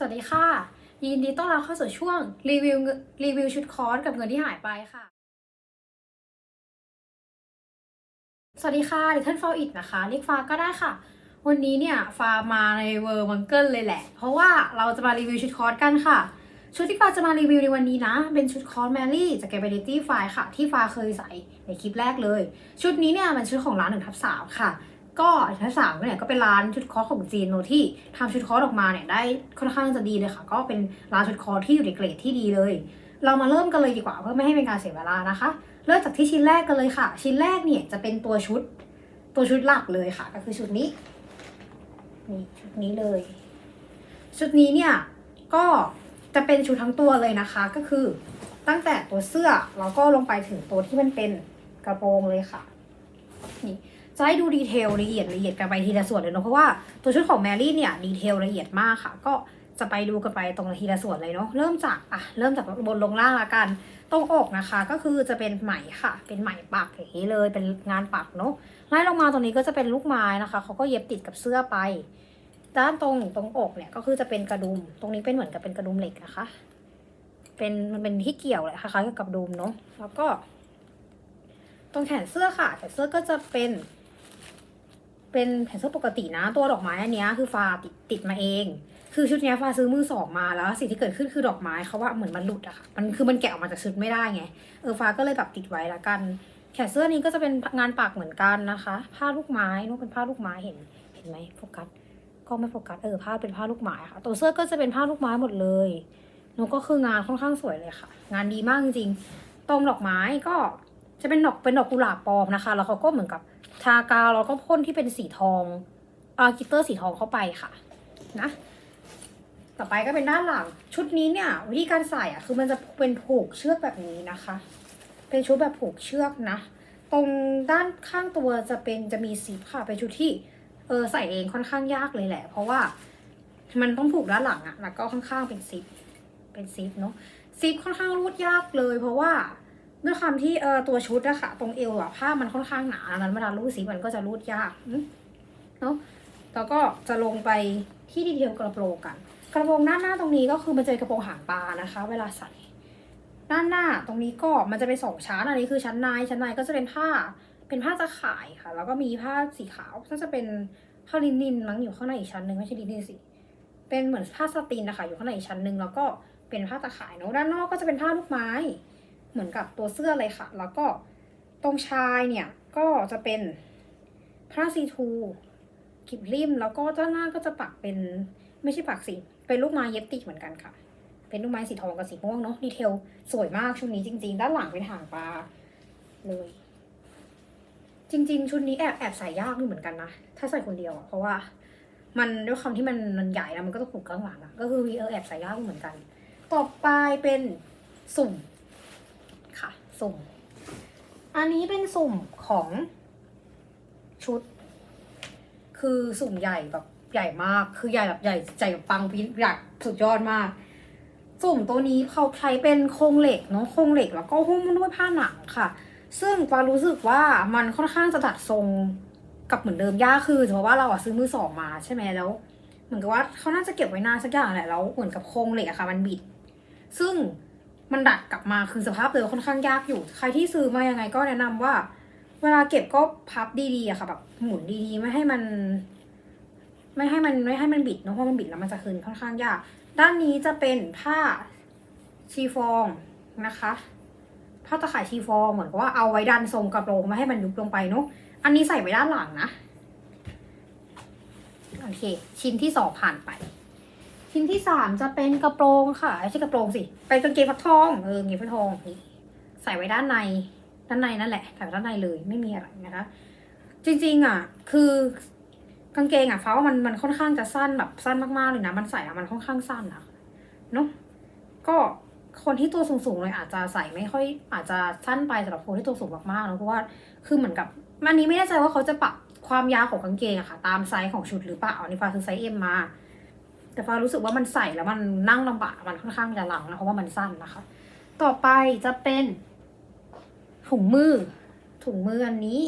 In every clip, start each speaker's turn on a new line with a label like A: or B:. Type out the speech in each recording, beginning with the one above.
A: สวัสดีค่ะ ยินดีต้อนรับเข้าสู่ช่วงรีวิวรีวิวชุดคอร์สกับเงินที่หายไปค่ะ สวัสดีค่ะดิท่านฟออิดนะคะเรียกฟ้าก็ได้ค่ะ วันนี้เนี่ยฟ้ามาในเวอร์มังเกิลเลยแหละ เพราะว่าเราจะมารีวิวชุดคอร์สกันค่ะ ชุดที่ฟ้าจะมารีวิวในวันนี้นะ เป็นชุดคอร์สแมรี่จาก Capability f i ค่ะ ที่ฟ้าเคยใส่ในคลิปแรกเลย ชุดนี้เนี่ยมันชุดของร้านหนึ่งทับสามค่ะ ก็ทับสามเนี่ยก็เป็นร้านชุดคอสของจีนโนที่ทำชุดคอสออกมาเนี่ยได้ค่อนข้างจะดีเลยค่ะ ก็เป็นร้านชุดคอสที่อยู่ในเกรดที่ดีเลย เรามาเริ่มกันเลยดีกว่าเพื่อไม่ให้เป็นการเสียเวลานะคะ เริ่มจากที่ชิ้นแรกกันเลยค่ะ ชิ้นแรกเนี่ยจะเป็นตัวชุด ตัวชุดหลักเลยค่ะ ก็คือชุดนี้นี่ชุดนี้เลย ชุดนี้เนี่ยก็จะเป็นชุดทั้งตัวเลยนะคะ ก็คือตั้งแต่ตัวเสื้อแล้วก็ลงไปถึงตัวที่มันเป็นกระโปรงเลยค่ะนี่ จะให้ดูดีเทลละเอียดละเอียดกันไปทีละส่วนเลยเนาะเพราะว่าตัวชุดของแมรี่เนี่ยดีเทลละเอียดมากค่ะ ก็จะไปดูกันไปตรงทีละส่วนเลยเนาะเริ่มจากอะเริ่มจากบนลงล่างละกัน ตรงอกนะคะ ก็คือจะเป็นไหมค่ะ เป็นไหมปักอย่างนี้เลยเป็นงานปักเนาะไล่ลงมาตรงนี้ก็จะเป็นลูกไม้นะคะเขาก็เย็บติดกับเสื้อไป ด้านตรงตรงอกเนี่ยก็คือจะเป็นกระดุม ตรงนี้เป็นเหมือนกับเป็นกระดุมเหล็กนะคะ เป็นมันเป็นที่เกี่ยวเลยคล้ายๆกับกระดุมเนาะแล้วก็ ตรงแขนเสื้อค่ะแขนเสื้อก็จะเป็น เป็นแขนเสื้อปกตินะ ตัวดอกไม้อันเนี้ยคือฟ้าติดติดมาเอง คือชุดเนี้ยฟ้าซื้อมือสองมาแล้วสิ่งที่เกิดขึ้นคือดอกไม้เขาว่าเหมือนมันหลุดอะค่ะมันคือมันแกะออกมาจากชุดไม่ได้ไงเออฟ้าก็เลยแบบติดไว้ละกัน แขนเสื้อนี้ก็จะเป็นงานปักเหมือนกันนะคะ ผ้าลูกไม้นู้นเป็นผ้าลูกไม้เห็นเห็นไหมโฟกัสก็ไม่โฟกัสเออผ้าเป็นผ้าลูกไม้ค่ะ ตัวเสื้อก็จะเป็นผ้าลูกไม้หมดเลยนู้นก็คืองานค่อนข้างสวยเลยค่ะ งานดีมากจริงๆตรงดอกไม้ก็จะเป็นดอกเป็นดอกกุหลาบปลอมนะคะ แล้วเขาก็เหมือนกับ ทากาวแล้วก็พ่นที่เป็นสีทองอากิตเตอร์สีทองเข้าไปค่ะ นะ ต่อไปก็เป็นด้านหลัง ชุดนี้เนี่ย วิธีการใส่อะ คือมันจะเป็นผูกเชือกแบบนี้นะคะ เป็นชุดแบบผูกเชือกนะ ตรงด้านข้างตัวจะเป็นจะมีซิปค่ะ เป็นชุดที่เออใส่เองค่อนข้างยากเลยแหละ เพราะว่ามันต้องผูกด้านหลังอะแล้วก็ข้างๆเป็นซิป เป็นซิปเนาะ ซิปค่อนข้างรูดยากเลย เพราะว่า ด้วยความที่เออตัวชุดอะค่ะ ตรงเอวอะผ้ามันค่อนข้างหนาดังนั้นเวลารูดซิปมันก็จะรูดยากเนาะแล้วก็จะลงไปที่ดีเทลกระโปรงกัน กระโปรงด้านหน้าตรงนี้ก็คือมันจะเป็นกระโปรงหางปลานะคะ เวลาใส่ด้านหน้าตรงนี้ก็มันจะเป็นสองชั้นอันนี้คือชั้นในชั้นในก็จะเป็นผ้าเป็นผ้าตะข่ายค่ะ แล้วก็มีผ้าสีขาวก็จะเป็นผ้าลินินมั้งอยู่ข้างในอีกชั้นหนึ่งไม่ใช่ลินินสิเป็นเหมือนผ้าสตินนะคะอยู่ข้างในอีกชั้นหนึ่งแล้วก็เป็นผ้าตะข่ายเนอะด้านนอกก็จะเป็นผ้าลูกไม้ เหมือนกับตัวเสื้อเลยค่ะ แล้วก็ตรงชายเนี่ยก็จะเป็นผ้าซีทูกิบริมแล้วก็ด้านหน้าก็จะปักเป็นไม่ใช่ปักสิเป็นลูกไม้เย็บติดเหมือนกันค่ะ เป็นลูกไม้สีทองกับสีม่วงเนาะดีเทลสวยมากชุดนี้จริง ๆ ด้านหลังเป็นหางปลาเลย จริง ๆ ชุดนี้แอบแอบใส่ยากอยู่เหมือนกันนะถ้าใส่คนเดียวเพราะว่ามันด้วยความที่มันมันใหญ่แล้วมันก็ต้องผูกข้างหลังอะก็คือมีเออแอบใส่ยากอยู่เหมือนกัน ต่อไปเป็นสุ่ม สุ่ม อันนี้เป็นสุ่มของชุด คือสุ่มใหญ่แบบใหญ่มาก คือใหญ่แบบใหญ่ใจแบบปังพิใหญ่สุดยอดมาก สุ่มตัวนี้เขาใช้เป็นโครงเหล็กเนาะโครงเหล็กแล้วก็หุ้มด้วยผ้าหนังค่ะ ซึ่งปารู้สึกว่ามันค่อนข้างจะดัดทรงกับเหมือนเดิมยากคือเพราะว่าเราอะซื้อมือสองมาใช่ไหมแล้ว เหมือนกับว่าเขาน่าจะเก็บไว้นานสักอย่างแหละแล้วเหมือนกับโครงเหล็กอะค่ะ มันบิด ซึ่ง มันดัดกลับมาคือสภาพเดิมค่อนข้างยากอยู่ ใครที่ซื้อมายังไงก็แนะนำว่า เวลาเก็บก็พับดีๆอะค่ะแบบหมุนดีๆ ไม่ให้มัน ไม่ให้มันไม่ให้มันบิดเนอะเพราะมันบิดแล้วมันจะคืนค่อนข้างยาก ด้านนี้จะเป็นผ้าชีฟองนะคะผ้าตะข่ายชีฟองเหมือนกับว่าเอาไว้ดันทรงกระโปรงไม่ให้มันยุบลงไปเนาะอันนี้ใส่ไว้ด้านหลังนะ โอเค ชิ้นที่สองผ่านไป ชิ้นที่สามจะเป็นกระโปรงค่ะไม่ใช่กระโปรงสิไปกางเกงฟักทองเออกางเกงฟักทองนี่ใส่ไว้ด้านในด้านในนั่นแหละใส่ไว้ด้านในเลยไม่มีอะไรนะคะ จริงๆอะ คือกางเกงอะฟ้าว่ามันมันค่อนข้างจะสั้นแบบสั้นมากๆเลยนะมันใส่อะมันค่อนข้างสั้นอะเนาะก็คนที่ตัวสูงๆเลยอาจจะใส่ไม่ค่อย อาจจะสั้นไปสำหรับคนที่ตัวสูงมากๆนะเพราะว่าคือเหมือนกับอันนี้ไม่แน่ใจว่าเขาจะปรับความยาวของกางเกงอะค่ะ ตามไซส์ของชุดหรือเปล่าอันนี้ฟ้าคือไซส์เอ็มมา แต่ฟ้ารู้สึกว่ามันใส่แล้วมันนั่งลำบากมันค่อนข้างจะหลังนะเพราะว่ามันสั้นนะคะ ต่อไปจะเป็นถุงมือ ถุงมืออันนี้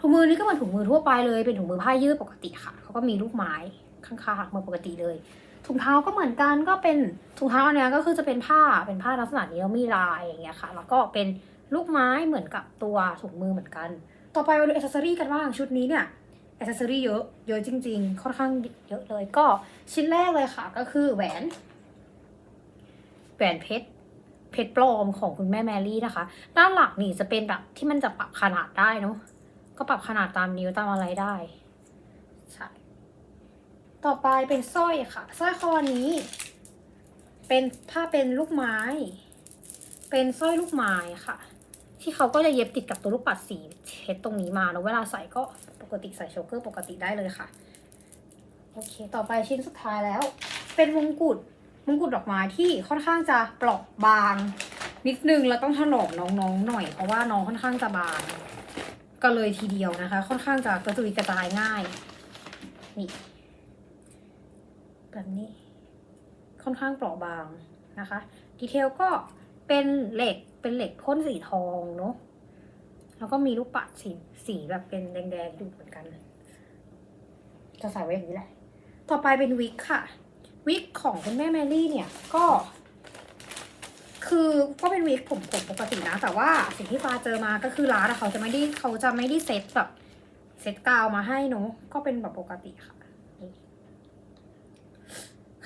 A: ถุงมือนี้ก็เหมือนถุงมือทั่วไปเลย เป็นถุงมือผ้ายืดปกติค่ะเขาก็มีลูกไม้ข้างๆเหมือนปกติเลยถุงเท้าก็เหมือนกันก็เป็นถุงเท้าอันเนี้ยก็คือจะเป็นผ้าเป็นผ้าลักษณะนี้แล้วมีลายอย่างเงี้ยค่ะ แล้วก็เป็นลูกไม้เหมือนกับตัวถุงมือเหมือนกัน ต่อไปมาดูอ c เซ s ซอรี่กันบ้างชุดนี้เนี่ย อ c เซ s ซอรี่เยอะเยอะจริง ๆ ค่อนข้างเยอะเลยก็ชิ้นแรกเลยค่ะ ก็คือแหวนแหวนเพชรเพชรปลอมของคุณแม่แมรี่นะคะ ด้านหลังนี่จะเป็นแบบที่มันจะปรับขนาดได้เนาะก็ปรับขนาดตามนิ้วตามอะไรได้ใช่ต่อไปเป็นสร้อยค่ะสร้อยคอนี้ เป็นผ้าเป็นลูกไม้ เป็นสร้อยลูกไม้ค่ะ ที่เขาก็จะเย็บติดกับตัวลูกปัดสีเช็ดตรงนี้มาแล้วเวลาใส่ก็ปกติใส่โชเกอร์ปกติได้เลยค่ะ โอเค ต่อไปชิ้นสุดท้ายแล้ว เป็นมงกุฎมงกุฎดอกไม้ที่ค่อนข้างจะเปราะบาง นิดนึงแล้วต้องถลอกน้องๆหน่อยเพราะว่าน้องค่อนข้างจะบางก็เลยทีเดียวนะคะ ค่อนข้างจะกระจุยกระจายง่ายนี่แบบนี้ ค่อนข้างเปราะบางนะคะ ดีเทลก็เป็นเหล็ก เป็นเหล็กพ่นสีทองเนาะแล้วก็มีลูกปัดสีสีแบบเป็นแดงๆอยู่เหมือนกัน จะใส่ไว้อย่างนี้แหละ ต่อไปเป็นวิกค่ะ วิกของคุณแม่แมรี่เนี่ยก็ คือก็เป็นวิกผมผมปกตินะ แต่ว่าสิ่งที่ฟ้าเจอมาก็คือร้านเขาจะไม่ได้เขาจะไม่ได้เซ็ตแบบเซ็ตกาวมาให้เนอะก็เป็นแบบปกติค่ะ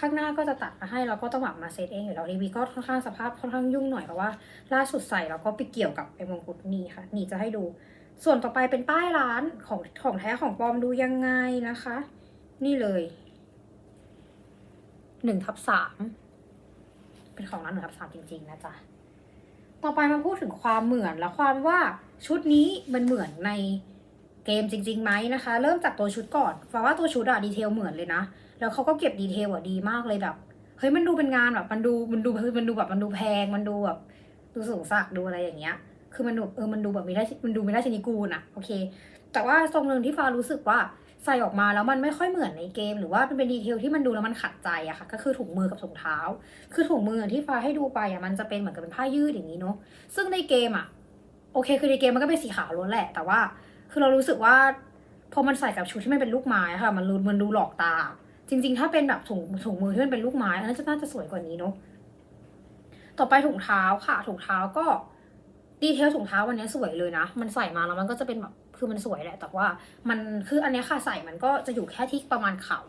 A: ข้างหน้าก็จะตัดมาให้เราก็ต้องแบบมาเซตเองอยู่แล้วรีวีก็ค่อนข้างสภาพค่อนข้างยุ่งหน่อยเพราะว่าล่าสุดใส่เราก็ไปเกี่ยวกับไอ้มงกุฎนี่ค่ะ นี่จะให้ดู ส่วนต่อไปเป็นป้ายร้านของของแท้ของปลอมดูยังไงนะคะ นี่เลยหนึ่งทับสามเป็นของร้านหนึ่งทับสามจริงๆนะจ๊ะต่อไปมาพูดถึงความเหมือนและความว่าชุดนี้มันเหมือนใน เกมจริงๆไหมนะคะ เริ่มจากตัวชุดก่อนฟ้าว่าตัวชุดอะดีเทลเหมือนเลยนะ แล้วเขาก็เก็บดีเทลอะดีมากเลยแบบเฮ้ยมันดูเป็นงานแบบมันดูมันดูมันดูแบบมันดูแพงมันดูแบบดูสูงสักดูอะไรอย่างเงี้ย คือมันดูเออมันดูแบบมีได้มันดูมีได้ชนิกูลอะโอเค แต่ว่าทรงหนึ่งที่ฟ้ารู้สึกว่าใส่ออกมาแล้วมันไม่ค่อยเหมือนในเกม หรือว่าเป็นเป็นดีเทลที่มันดูแล้วมันขัดใจอะค่ะ ก็คือถุงมือกับถุงเท้า คือถุงมือที่ฟ้าให้ดูไปอะมันจะเป็นเหมือนกับเป็นผ้ายืดอย่างนี้เนาะซึ่งในเกมอะโอเค คือในเกมมันก็เป็นสีขาวล้วนแหละ แต่ว่า คือเรารู้สึกว่าพอมันใส่กับชุดที่มันเป็นลูกไม้ค่ะ มันรูมันดูหลอกตา จริง ๆ ถ้าเป็นแบบถุงถุงมือที่มันเป็นลูกไม้อันนั้นจะน่าจะสวยกว่านี้เนาะต่อไปถุงเท้าค่ะถุงเท้าก็ดีเทลถุงเท้าวันนี้สวยเลยนะ มันใส่มาแล้วมันก็จะเป็นแบบคือมันสวยแหละ แต่ว่ามันคืออันนี้ค่ะใส่มันก็จะอยู่แค่ที่ประมาณเข่า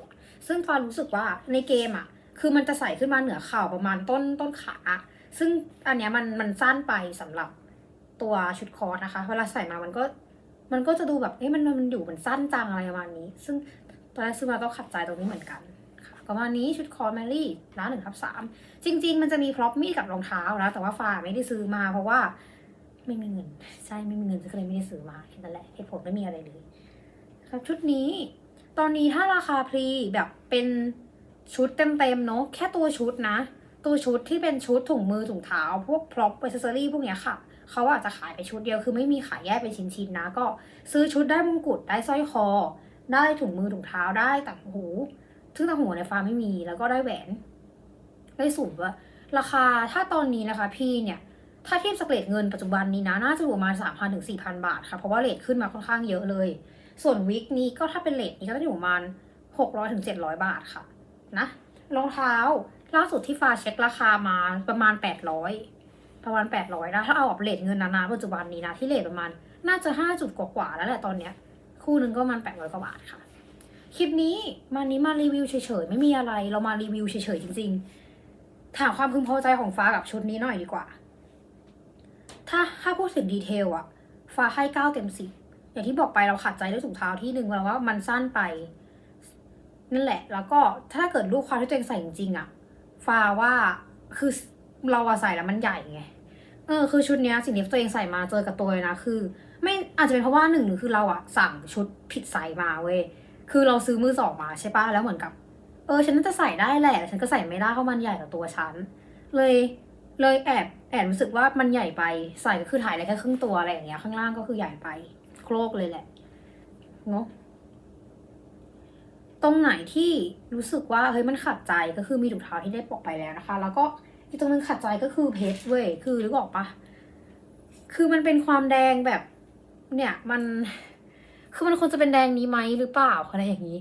A: ซึ่งฟ้ารู้สึกว่าในเกมอะ คือมันจะใส่ขึ้นมาเหนือเข่าประมาณต้นต้นขา ซึ่งอันเนี้ยมันมันสั้นไปสำหรับตัวชุดคอสนะคะ เวลาใส่มามันก็ มันก็จะดูแบบเอ๊ะมันมันอยู่มันสั้นจังอะไรประมาณนี้ ซึ่งตอนแรกซื้อมาก็ขัดใจตรงนี้เหมือนกันค่ะประมาณนี้ชุดคอร์แมรี่ร้านหนึ่งทับสามจริง ๆ มันจะมีพร็อพมีดกับรองเท้านะแต่ว่าฟ้าไม่ได้ซื้อมาเพราะว่าไม่มีเงินใช่ไม่มีเงินก็เลยไม่ได้ซื้อมาแค่นั้นแหละเหตุผลไม่มีอะไรเลยครับชุดนี้ตอนนี้ถ้าราคาพรีแบบเป็นชุดเต็มๆเนาะแค่ตัวชุดนะ ตัวชุดที่เป็นชุดถุงมือถุงเท้า พวกพร็อพอิเซอรี่พวกเนี้ยค่ะ เขาอาจจะขายไปชุดเดียวคือไม่มีขายแยกเป็นชิ้นๆนะ ก็ซื้อชุดได้มงกุฎได้สร้อยคอ ได้ถุงมือถุงเท้าได้ต่างหูซึ่งต่างหูในฟาร์มไม่มีแล้วก็ได้แหวนได้สูงด้วยราคาถ้าตอนนี้นะคะ พี่เนี่ย ถ้าเทียบสเรดเงินปัจจุบันนี้นะน่าจะอยู่ประมาณสามพันถึงสี่พันบาทค่ะเพราะว่าเลทขึ้นมาค่อนข้างเยอะเลย ส่วนวิกนี้ก็ถ้าเป็นเลทนี้ก็จะอยู่ประมาณหกร้อยถึงเจ็ดร้อยบาทค่ะนะรองเท้าล่าสุดที่ฟ้าเช็คราคามาประมาณแปดร้อย ประมาณแปดร้อยนะถ้าเอาแบบเลทเงินนาๆปัจจุบันนี้นะที่เลทประมาณน่าจะห้าจุดกว่าๆแล้วแหละตอนเนี้ย คู่หนึ่งก็ประมาณแปดร้อยกว่าบาทค่ะ คลิปนี้มานี้มารีวิวเฉยๆ ไม่มีอะไรเรามารีวิวเฉยๆ จริง ๆ ถามความพึงพอใจของฟ้ากับชุดนี้หน่อยดีกว่า ถ้าถ้าพูดถึงดีเทลอะฟ้าให้เก้าเต็มสิบอย่างที่บอกไปเราขัดใจด้วยถุงเท้าที่หนึ่งเราว่ามันสั้นไป นั่นแหละ แล้วก็ถ้าเกิดลูกความที่ตัวเองใส่จริงๆอะฟ้าว่าคือเราอะใส่แล้วมันใหญ่ไง เออคือชุดเนี้ยสิ่งที่ตัวเองใส่มาเจอกับตัวเลยนะคือ ไม่อาจจะเป็นเพราะว่าหนึ่งหรือคือเราอะสั่งชุดผิดไซส์มาเว้ยคือเราซื้อมือสองมาใช่ปะแล้วเหมือนกับ เออ ฉันน่าจะใส่ได้แหละแต่ฉันก็ใส่ไม่ได้เพราะมันใหญ่กว่าตัวฉัน เลยเลยแอบแอบรู้สึกว่ามันใหญ่ไปใส่ก็คือถ่ายได้แค่ครึ่งตัวอะไรอย่างเงี้ยข้างล่างก็คือใหญ่ไปโครกเลยแหละเนาะตรงไหนที่รู้สึกว่าเฮ้ยมันขัดใจก็คือมีถุงเท้าที่ได้ปอกไปแล้วนะคะ แล้วก็ อีกตรงนึงขัดใจก็คือเพชรเว้ยคือรู้ออกปะคือมันเป็นความแดงแบบ เนี่ยมัน คือมันควรจะเป็นแดงนี้ไหมหรือเปล่าอะไรอย่างนี้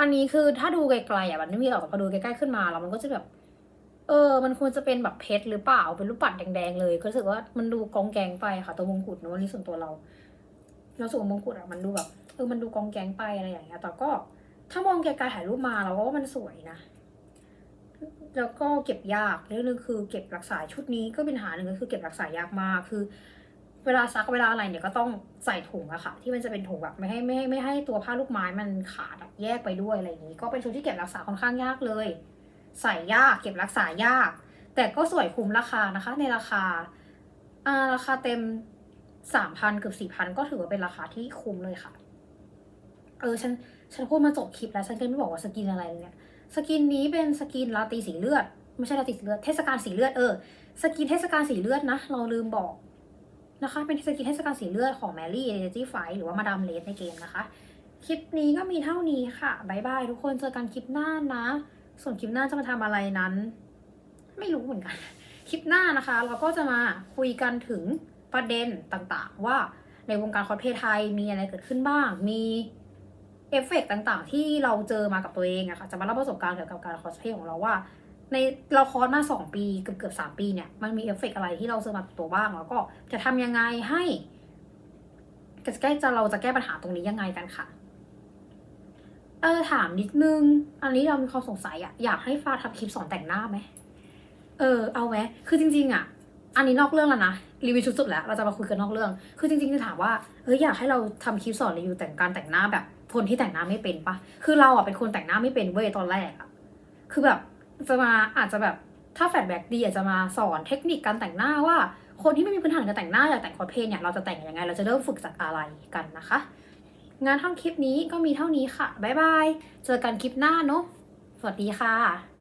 A: อันนี้คือถ้าดูไกลๆอะมันไม่มีหรอกแต่พอดูใกล้ๆขึ้นมาแล้วมันก็จะแบบ เออ มันควรจะเป็นแบบเพชรหรือเปล่าเป็นรูปปัดแดงๆเลย ก็รู้สึกว่ามันดูกองแกงไปค่ะตัวมงกุฎเนอะอันนี้ส่วนตัวเราเราสูงมงกุฎอะมันดูแบบเออมันดูกองแกงไปอะไรอย่างเงี้ยแต่ก็ถ้ามองไกลๆถ่ายรูปมาเราก็ว่ามันสวยนะ แล้วก็เก็บยากเรื่องนึงคือเก็บรักษาชุดนี้ก็เป็นหาหนึ่งก็คือเก็บรักษายากมากคือ เวลาซักเวลาอะไรเนี่ยก็ต้องใส่ถุงอะค่ะ ที่มันจะเป็นถุงแบบไม่ให้ไม่ให้ไม่ให้ตัวผ้าลูกไม้มันขาดแยกไปด้วยอะไรอย่างนี้ ก็เป็นชุดที่เก็บรักษาค่อนข้างยากเลย ใส่ยากเก็บรักษายาก แต่ก็สวยคุ้มราคานะคะ ในราคาอ่าราคาเต็มสามพันเกือบสี่พันก็ถือว่าเป็นราคาที่คุ้มเลยค่ะ เออฉันฉันพูดมาจบคลิปแล้วฉันก็ไม่บอกว่าสกินอะไรเลยเนี่ย สกินนี้เป็นสกินลาตรีสีเลือด ไม่ใช่ลาตรีสีเลือด เทศกาลสีเลือดเออ สกินเทศกาลสีเลือดนะ เราลืมบอกนะคะ เป็นสกินเทศกาลสีเลือดของแมรี่เอเนจีไฟหรือว่ามาดามเลสในเกมนะคะ คลิปนี้ก็มีเท่านี้ค่ะบายบายทุกคน เจอกันคลิปหน้านะ ส่วนคลิปหน้าจะมาทำอะไรนั้น ไม่รู้เหมือนกัน คลิปหน้านะคะ เราก็จะมาคุยกันถึงประเด็นต่างๆ ว่าในวงการคอสเพลย์ไทยมีอะไรเกิดขึ้นบ้าง มี เอฟเฟกต์ต่างๆ ที่เราเจอมากับตัวเองอะค่ะจะมาเล่าประสบการณ์เกี่ยวกับการคอสเพย์ของเราว่า ในเราคอร์สมาสองปีเกือบเกือบสามปีเนี่ยมันมีเอฟเฟกต์อะไรที่เราเจอมากับตัวบ้าง แล้วก็จะทำยังไงให้จะแก้จะเราจะแก้ปัญหาตรงนี้ยังไงกันค่ะเออถามนิดนึง อันนี้เรามีความสงสัยอะอยากให้ฟ้าทำคลิปสอนแต่งหน้าไหมเออเอาไหมคือจริง ๆอะอันนี้นอกเรื่องแล้วนะรีวิวชุดสุดแล้วเราจะมาคุยกันนอกเรื่อง คือจริงๆจะถามว่าเฮ้ยอยากให้เราทำคลิปสอนรีวิวแต่งการแต่งหน้าแบบ คนที่แต่งหน้าไม่เป็นปะคือเราอะเป็นคนแต่งหน้าไม่เป็นเว้ยตอนแรกอะคือแบบจะมาอาจจะแบบถ้าแฟดแบ็กดีอาจจะมาสอนเทคนิคการแต่งหน้าว่า คนที่ไม่มีพื้นฐานการแต่งหน้าอยากแต่งคอเพลเนี่ยเราจะแต่งยังไง เราจะเริ่มฝึกจากอะไรกันนะคะ งานทำคลิปนี้ก็มีเท่านี้ค่ะบ๊ายบายเจอกันคลิปหน้าเนาะสวัสดีค่ะ